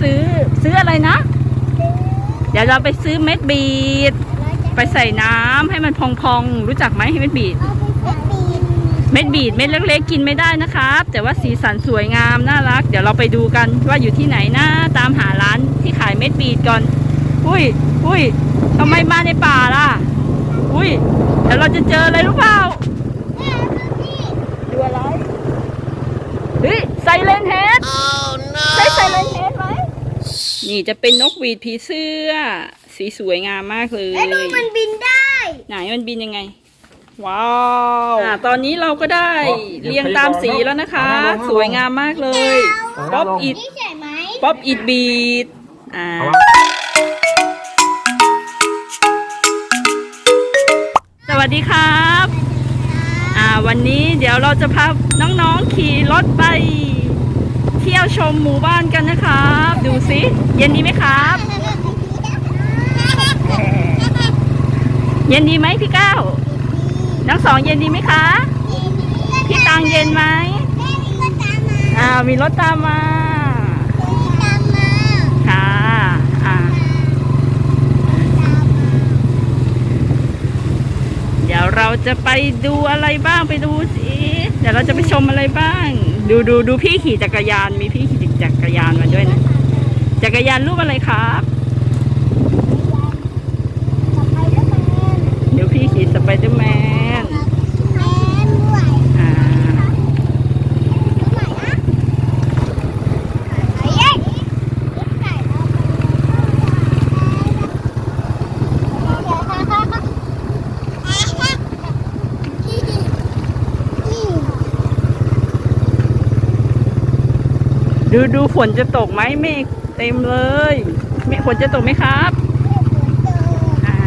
ซื้อซื้ออะไรนะ เดี๋ยวเราไปซื้อเม็ดบีด ไปใส่น้ำให้มันพองๆ รู้จักไหมเม็ดบีด เม็ดบีดเม็ดเล็กๆ กินไม่ได้นะครับ แต่ว่าสีสันสวยงามน่ารัก เดี๋ยวเราไปดูกันว่าอยู่ที่ไหนนะตามหาร้านที่ขายเม็ดบีดก่อน อุ้ยอุ้ยทำไมมาในป่าล่ะ อุ้ยเดี๋ยวเราจะเจออะไรรู้เปล่าดูอะไรเฮ้ยไซเลนเฮดใช่ไซเลนเฮดไหม นี่จะเป็นนกหวีดผีเสื้อ สีสวยงามมากเลยแล้วดูมันบินได้ ไหนมันบินยังไง ว้าวอ่าตอนนี้เราก็ได้เรียงตามสีแล้วนะคะสวยงามมากเลย ป๊อปอิด นี่ใช่ไหมป๊อปอิดบีดอ่าสวัสดีครับ อ่า วันนี้เดี๋ยวเราจะพาน้องๆขี่รถไป เที่ยวชมหมู่บ้านกันนะครับ ดูสิเย็นดีไหมครับ เย็นดีไหมพี่ก้าวน้องสองเย็นดีไหมคะ พี่ตังเย็นไหมอ่ามีรถตามมาค่ะอ่าเดี๋ยวเราจะไปดูอะไรบ้างไปดูสิ เดี๋ยวเราจะไปชมอะไรบ้าง ดูดูดูพี่ขี่จักรยาน มีพี่ขี่จักรยานมาด้วยนะ จักรยานรูปอะไรครับ เดี๋ยวพี่ขี่สไปเดอร์แมน ดูดูฝนจะตกไหมเมฆเต็มเลยเมฆฝนจะตกไหมครับอ่า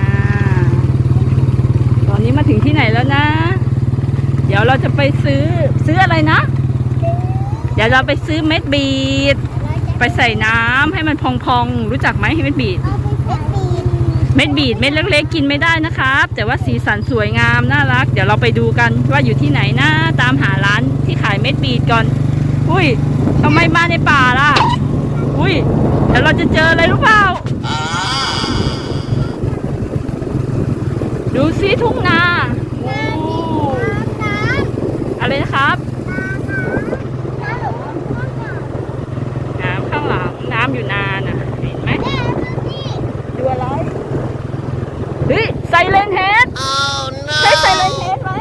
ตอนนี้มาถึงที่ไหนแล้วนะ เดี๋ยวเราจะไปซื้อซื้ออะไรนะ เดี๋ยวเราไปซื้อเม็ดบีดไปใส่น้ำให้มันพองๆ รู้จักไหมเม็ดบีดเม็ดบีดเม็ดเล็กๆกินไม่ได้นะครับ แต่ว่าสีสันสวยงามน่ารัก เดี๋ยวเราไปดูกันว่าอยู่ที่ไหนนะตามหาร้านที่ขายเม็ดบีดก่อน อุ้ย ทำไมมาในป่าล่ะ อุ้ยเดี๋ยวเราจะเจออะไรรู้เปล่า ดูซิทุ่งนาโอ้อะไรนะครับน้ำข้างหลังน้ำอยู่นานน่ะเห็นไหมดูอะไรเฮ้ยไซเลนเฮดใช่ไซเลนเฮดไหม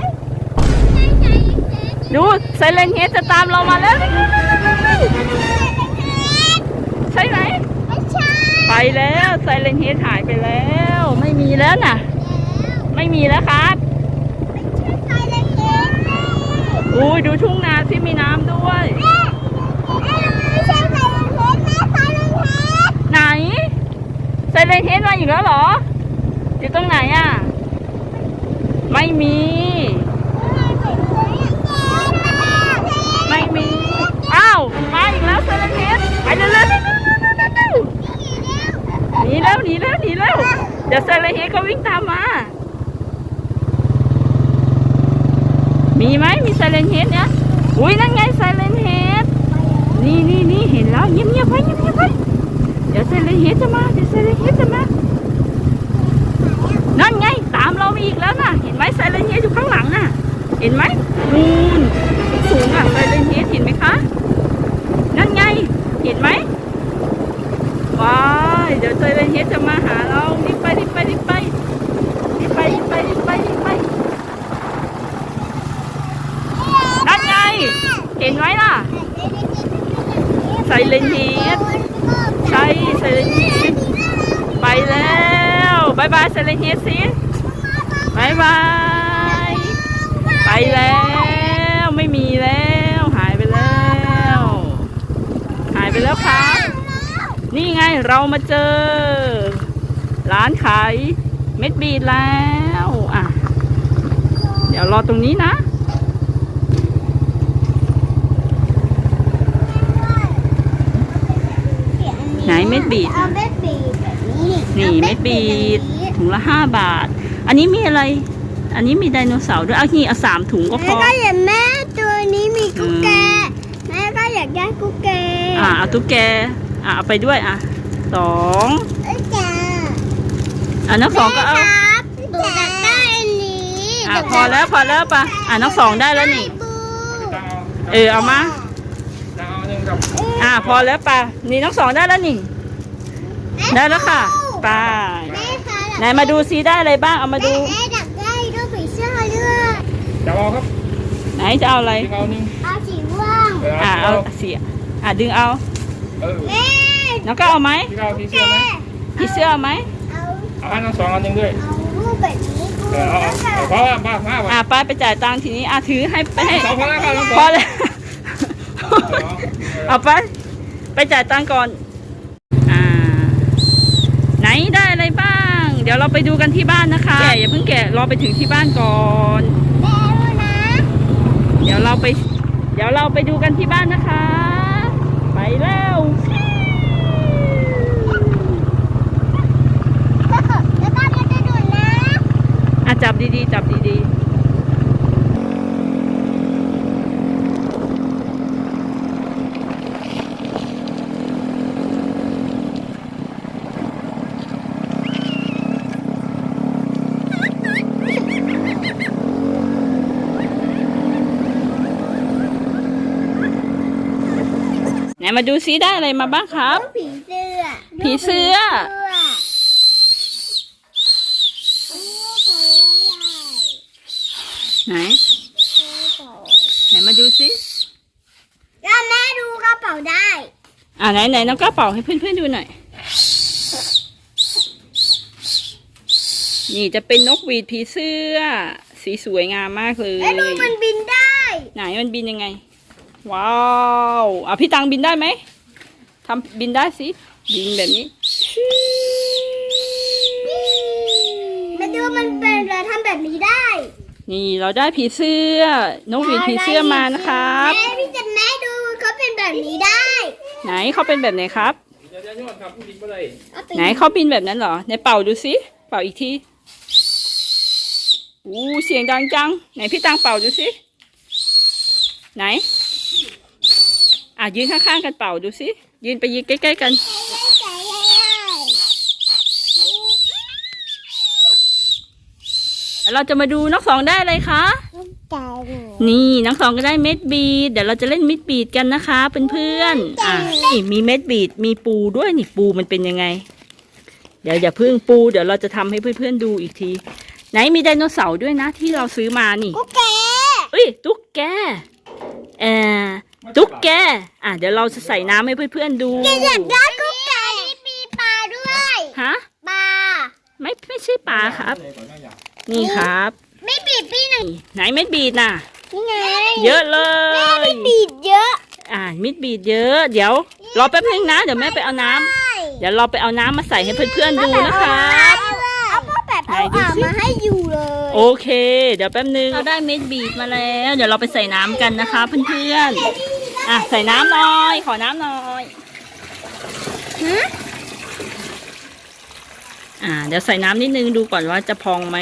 ดูไซเลนเฮดจะตามเรามาแล้ว เลนเฮดหายไปแล้ว ไม่มีแล้วน่ะ ไม่มีแล้วครับอุ้ยดูทุ่งนาที่มีน้ำด้วยไหนไซเลนเฮดมาอีกแล้วเหรออยู่ตรงไหนอะ ไม่มี ไม่มี อ้าว มาอีกแล้วไซเลนเฮดไปเร็วๆเร็วๆหนีแล้วหนีแล้วหนีแล้วเดี๋ยวไซเลนเฮก็วิ่งตามมา มีไหมมีไซเลนเฮดเนี่ย อุ้ยนั่นไงไซเลนเฮดนี่นี่นี่เห็นแล้วเงียบเงียบไว้เงียบเงียบไว้เดี๋ยวไซเลนเฮดจะมา เดี๋ยวไซเลนเฮดจะมา นั่นไงตามเรามาอีกแล้วน่ะ เห็นไหมไซเลนเฮดอยู่ข้างหลังน่ะ เห็นไหมนู่นสูงอะไซเลนเฮดเห็นไหมคะ นั่นไง เห็นไหมว้ายเดี๋ยวไซเลนเฮดจะมาหาเรารีบไปรีบไปรีบไปรีบไปรีบไปรีบไปรีบไปนั่นไง เห็นไหมล่ะไซเลนเฮดใช่ไซเลนเฮดไปแล้วบายบายไซเลนเฮดสิบายบาย ไปแล้วไม่มีแล้วหายไปแล้ว หายไปแล้วครับ นี่ไงเรามาเจอ ร้านขายเม็ดบีดแล้วอะเดี๋ยวรอตรงนี้นะไหนเม็ดบีดเอาเม็ดบีดแบบนี้นี่เม็ดบีดถุงละห้าบาท อันนี้มีอะไร อันนี้มีไดโนเสาร์ด้วยเอานี่เอาสามถุงก็พแม่อก็อยากแม่ตัวนี้มีกุ๊กแกแม่ก็อยากได้กุ๊กแกอ่าเอาตุ๊กแก อะเอาไปด้วยอะสองเอ้ยจ้าอะน้องสองก็เอาครับหนูอยากได้อันนี้อะพอแล้วพอแล้วปะอะน้องสองได้แล้วนี่บูตั้งเอาเออเอามาตั้งเอาหนึ่งกับอะพอแล้วปะนี่น้องสองได้แล้วนี่ ได้แล้วค่ะไปแม่คะไหนมาดูซิได้อะไรบ้างเอามาดูแม่อยากได้รูปผีเสื้อด้วยจะเอาครับ ไหนจะเอาอะไรดึงเอาหนึ่งเอาสีม่วงเอออะเอาเอาเสียอะดึงเอาเออแม่ น้องก็เอาไหมที่เอาที่เสื้อไหมผีเสื้อเอาไหมเอาเอาให้น้องสองอันหนึ่งด้วยเอารูปแบบนี้กูเออเอาเอาเอาเพราะว่าบ้ามาอะไปไปจ่ายตังค์ทีนี้อะถือให้ไปให้สองคนแล้วครับน้องสพอองแล้วเอาไปไปจ่ายตังค์ก่อนอ่าไหนได้อะไรบ้าง เดี๋ยวเราไปดูกันที่บ้านนะคะแกะอย่าเพิ่งแกะรอไปถึงที่บ้านก่อนแม่รู้นะเดี๋ยวเราไป เดี๋ยวเราไปดูกันที่บ้านนะคะ ไปแล้วแล้วก็แล้วก็มันจะดูดนะ อะ จับดีๆ จับดีๆไหนมาดูซิได้อะไรมาบ้างครับรูปผีเสื้อ ผีเสื้อ ไหน ไหนมาดูซิแล้วแม่ดูกระเป๋าได้ อ่าไหนไหนน้องกระเป๋าให้เพื่อนๆดูหน่อย นี่จะเป็นนกหวีดผีเสื้อ สีสวยงามมากเลยแล้วดูมันบินได้ ไหนมันบินยังไง ว้าวอะพี่ตังบินได้ไหมทำบินได้สิบินแบบนี้แล้วดูมันเป็นเราทำแบบนี้ได้ นี่เราได้ผีเสื้อนกหวีดผีเสื้อมานะครับ แม่พี่จะแม่ดูเขาเป็นแบบนี้ได้ไหนเขาเป็นแบบไหนครับเดี๋ยวจะยอดครับผู้หญิงก็เลยเอาปไหนเขาบินแบบนั้นเหรอไหนเป่าดูสิเป่าอีกทีอู้เสียงดังจัง ไหนพี่ตังเป่าดูสิไหน อะยืนข้างๆกันเป่าดูสิยืนไปยืนใกล้ๆกัน แล้วเราจะมาดูน้องสองได้อะไรคะนี่น้องสองก็ได้เม็ดบีดเดี๋ยวเราจะเล่นเม็ดบีดกันนะคะเพื่อนๆอะนี่มีเม็ดบีดมีปูด้วยนี่ปูมันเป็นยังไง เดี๋ยวอย่าเพิ่งปูเดี๋ยวเราจะทำให้เพื่อนๆดูอีกที ไหนมีไดโนเสาร์ด้วยนะที่เราซื้อมานี่กุ๊กแกเอ้ยตุ๊กแกเออตุ๊กแกอะเดี๋ยวเราจะใส่น้ำให้เพื่อนๆดูอยากได้กุ๊กแกนี่มีปลาด้วยฮะปลาไม่ไม่ใช่ปลาครับ นี่ครับ ไม่บีบพี่หนึ่งไหนเม็ดบีดน่ะ นี่ไงเยอะเลแม่ย ไม่บีบเยอะอ่ามิดบีดเยอะเดี๋ยวรอแป๊บนึงนะ เดี๋ยวแม่ไปเอาน้ำเดี๋ยวเราไปเอาน้ำมาใส่ให้เพื่อนๆดูนะครับ เอาพ่อแบบเอาไหนดูอ่างสิ มาให้อยู่เลยโอเค เดี๋ยวแป๊บนึงเราได้เม็ดบีดมาแล้ว เดี๋ยวเราไปใส่น้ำกันนะคะเพื่อนๆอะใส่น้ำหน่อย ขอน้ำหน่อยฮะอ่า เดี๋ยวใส่น้ำนิดนึงดูก่อนว่าจะพองไหม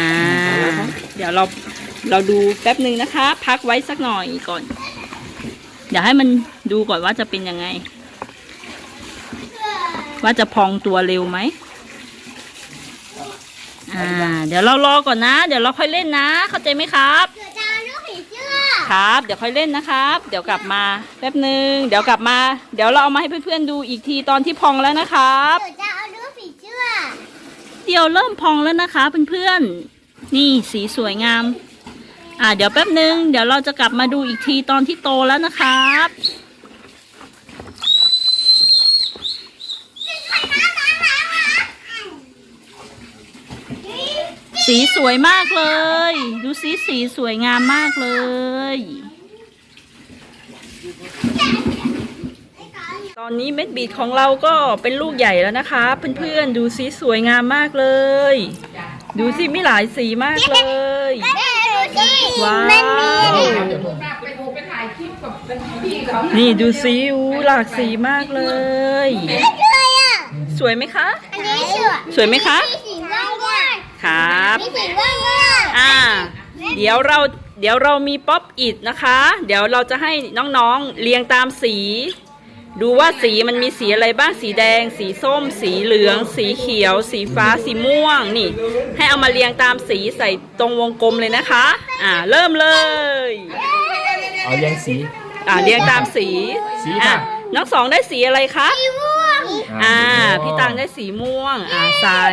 อ่า เดี๋ยวเราเราดูแป๊บหนึ่งนะคะ พักไว้สักหน่อยก่อน เดี๋ยวให้มันดูก่อนว่าจะเป็นยังไง ว่าจะพองตัวเร็วไหมอ่า เดี๋ยวเรารอก่อนนะ เดี๋ยวเราค่อยเล่นนะ เข้าใจไหมครับ ครับ เดี๋ยวค่อยเล่นนะครับ เดี๋ยวกลับมาแป๊บหนึ่งเดี๋ยวกลับมา เดี๋ยวเราเอามาให้เพื่อนๆดูอีกทีตอนที่พองแล้วนะครับ เกิดจะเอาลูกผีเสื้อ เดี๋ยวเริ่มพองแล้วนะคะเพื่อนๆ นี่สีสวยงาม อ่าเดี๋ยวแป๊บนึง เดี๋ยวเราจะกลับมาดูอีกทีตอนที่โตแล้วนะครับสีสวยมากเลย ดูสีสีสวยงามมากเลย ตอนนี้เม็ดบีดของเราก็เป็นลูกใหญ่แล้วนะคะ เพื่อนๆดูสีสวยงามมากเลย ดูสิมีหลายสีมากเลย แม่ดูสิว้าวมันมีนี่ดูสิอู้หลากสีมากเลยไม่เลยอะ สวยไหมคะ อันนี้สวยสวยไหมคะ มีสีม่วงด้วยครับ มีสีม่วงด้วยอ่า เดี๋ยวเราเดี๋ยวเรามีป๊อปอิดนะคะ เดี๋ยวเราจะให้น้องๆเรียงตามสี ดูว่าสีมันมีสีอะไรบ้างสีแดง สีส้ม สีเหลือง สีเขียว สีฟ้าสีม่วงนี่ ให้เอามาเรียงตามสีใส่ตรงวงกลมเลยนะคะ อ่า เริ่มเลย เอาเรียงสี อ่าเรียงตามสีสีอะค่ะน้องสองได้สีอะไรคะ ม่วง อ่า พี่ตังได้สีม่วง อ่าใส่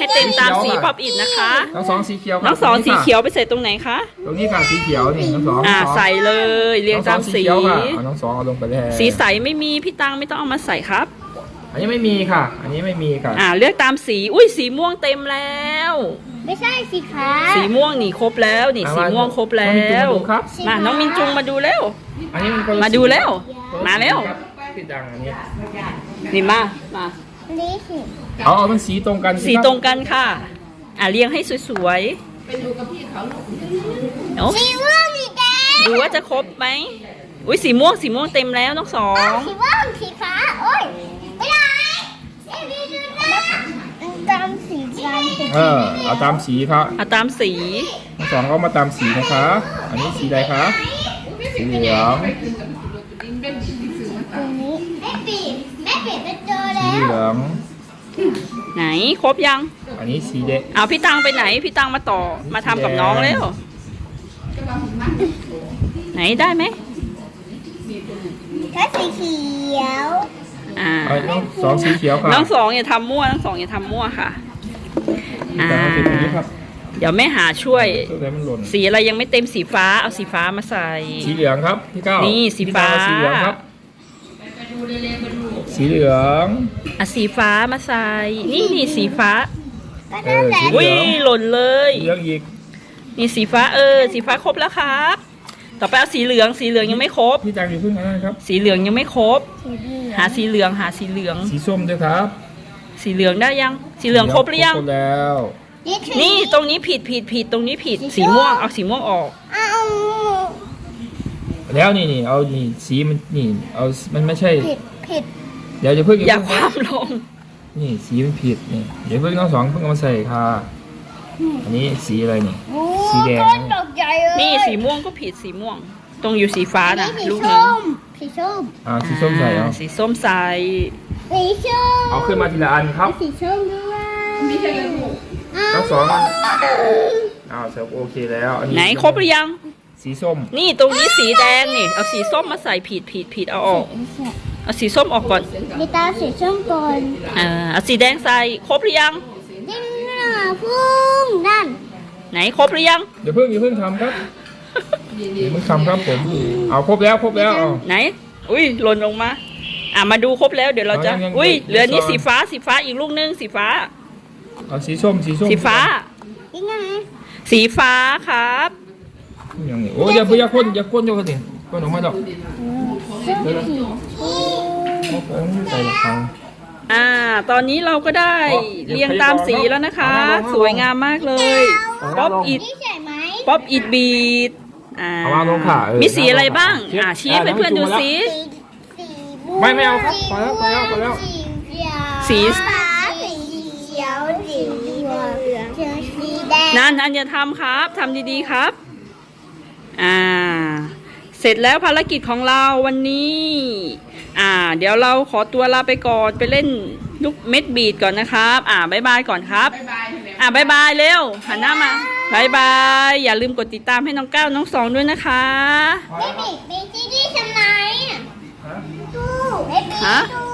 ให้เต็มตามสีป๊อปอิดนะคะ น้องสองสีเขียวครับน้องสองตรสีค่ะเขียวไปใส่ตรงไหนคะตรงนี้ค่ะสีเขียวนี่น้องสองอ่าน้งสองใส่เลยเรียงตามสีน้องสองเขียวค่ะเอาน้องสองเอาลงไปแล้วสีใสไม่มีพี่ตังไม่ต้องเอามาใส่ครับ อันนี้ไม่มีค่ะ อันนี้ไม่มีค่ะอ่าเลือกตามสีอุ้ยสีม่วงเต็มแล้ว ไม่ใช่สีขาสีม่วงนี่ครบแล้วนี่เอาสีมาม่วงครบแล้น้องมินจุงวมาดูครับมาน้องมินจุงมาดูแล้วอันนี้มันคนละมาดูแล้วสีมาแล้วครับพี่ดังอันนี้นี่มามานี่สี เอาเอามันสีตรงกันสีครับตรงกันค่ะ อ่าเรียงให้สวยๆโอ้สีม่วงสีแดงดูว่าจะครบไหมอุ้ยสีม่วงสีม่วงเต็มแล้วน้องสองสีม่วงสีฟ้าโอ้ยไม่ได้เอ้ยดูดูนะตามสีกันสีเออเอาตามสีครับเอาตามสีน้องสองก็มาตามสีนะคะ อันนี้สีอะไรคะสีเหลืองตรงนี้แม่ปีดแม่ปีดไปเจอสีแล้วเหลือง ไหนครบยัง อันนี้สีแดงเอาพี่ตังไปไหน พี่ตังมาต่อมาทำกับน้องแล้ว ไหนได้ไหมถ้าสีเขียวอ่าเอาน้องสองสีเขียวค่ะน้องสองอย่าทำมั่วน้องสองอย่าทำมั่วค่ะพี่ดังเอาสีตรงนี้ครับเดี๋ยวแม่หาช่วย ตัวไหนมันหล่น สีอะไรยังไม่เต็มสีฟ้าเอาสีฟ้ามาใส่ สีเหลืองครับพี่ก้าวนี่สีพี่ก้วเอฟ้าสีเหลืองครับ สีเหลืองอะสีฟ้ามาใส่นี่นี่สีฟ้าก็ได้แหละเอออุ้ยหล่นเลยสีเหลืองอีกนี่สีฟ้าเออ สีฟ้าครบแล้วครับ ต่อไปเอาสีเหลืองสีเหลืองยังไม่ครบ พี่จังอยู่าเพิ่งอันนั้นครับ สีเหลืองยังไม่ครบ สีเหลืองหาสีเหลืองหาสีเหลือง สีส้มด้วยครับสีเหลืองได้ยัง สีเหลืองครบหรือยัง ครบแล้วนี่คือนี่ตรงนี้ผิดผิดผิดตรงนี้ผิด สีสีส้มม่วงเอาสีม่วงออก เอาแล้วนี่นี่เอานี่สีมันนี่เอามันไม่ใช่ผิดผิด เดี๋ยวจะเพิ่งอย่าความลง นี่สีมันผิดนี่เดี๋ยวเพิ่งน้องสองเพิ่งเอามาใส่ค่ะ อันนี้สีอะไรนี่ โอ้สีแดง ก้นดอกใหญ่เลยนี่สีม่วงก็ผิดสีม่วง ตรงอยู่สีฟ้าอันนะนี้สีลูกหนึส้งมสีส้มอ่าสีส้มใส่เอาอ่าสีส้มใส่สีส้มเอาขึ้นมาทีละอันครับสีส้มด้วยมีอะไรลูกน้องสองอันอ้าวเสร็จโอเคแล้วอันนี้ไหนครบหรือยัง สีส้ม นี่ตรงนี้สีแดงนี่ เอาสีส้มมาใส่ผิดผิดผิดเอาออก เอาสีส้มออกก่อนมีตาสีส้มก่อนอ่าเอาสีแดงใส่ครบหรือยังดิ้งหน้าพุ่งนั่นไหนครบหรือยังเดี๋ยวเพิ่งอย่าเพิ่งทำครับเดี๋ยวเพิ่งทำครับผมเอาครบแล้วครบแล้วเอาไหน อุ้ยหล่นลงมาอ่ามาดูครบแล้วเดี๋ยวเราจะเอายังยังอุ้ยยังเหลือนี่ซ้อนสีฟ้าสีฟ้าอีกลูกนึงสีฟ้าเอาสีส้มสีส้มสีฟ้ายังไงสีฟ้าครับอย่างนี้โอ้ยอย่าเพิ่งอย่าพ่นอย่าพ่นโยกันสิพ่นออกมาดอกส้มสีโอ้โห ใส่ละครั้งอ่า ตอนนี้เราก็ได้เดี๋ยวเรียงตามสีแล้วนะคะเอาลงสวยงามมากเลยเอาลงป๊อปอิดนี่ใช่ไหมป๊อปอิดบีดอ่าเอาวางลงค่ะเออมีสีอะไรบ้างเทียบอ่าชี้ให้อ่าเพื่อนๆดูน้ำมันจุ่มมาแล้ว สิ สีสีม่วงไม่ไม่เอาครับพอแล้วพอแล้วพอแล้ว สีเขียวสี ฟ้าสีเขียวสีเหลืองสีแดงนั่นอันอย่าทำครับทำดีๆครับ อ่า เสร็จแล้วภารกิจของเราวันนี้ อ่า เดี๋ยวเราขอตัวลาไปก่อนไปเล่นลูกเม็ดบีดก่อนนะครับ อ่าบายบายก่อนครับอ่าบายบายเร็วหันหน้ามาบายบาย อย่าลืมกดติดตามให้น้องก้าวน้องสองด้วยนะคะ เบบี้เบบี้ที่ทำไมอะฮะ ตู้เบบี้ฮะ ตู้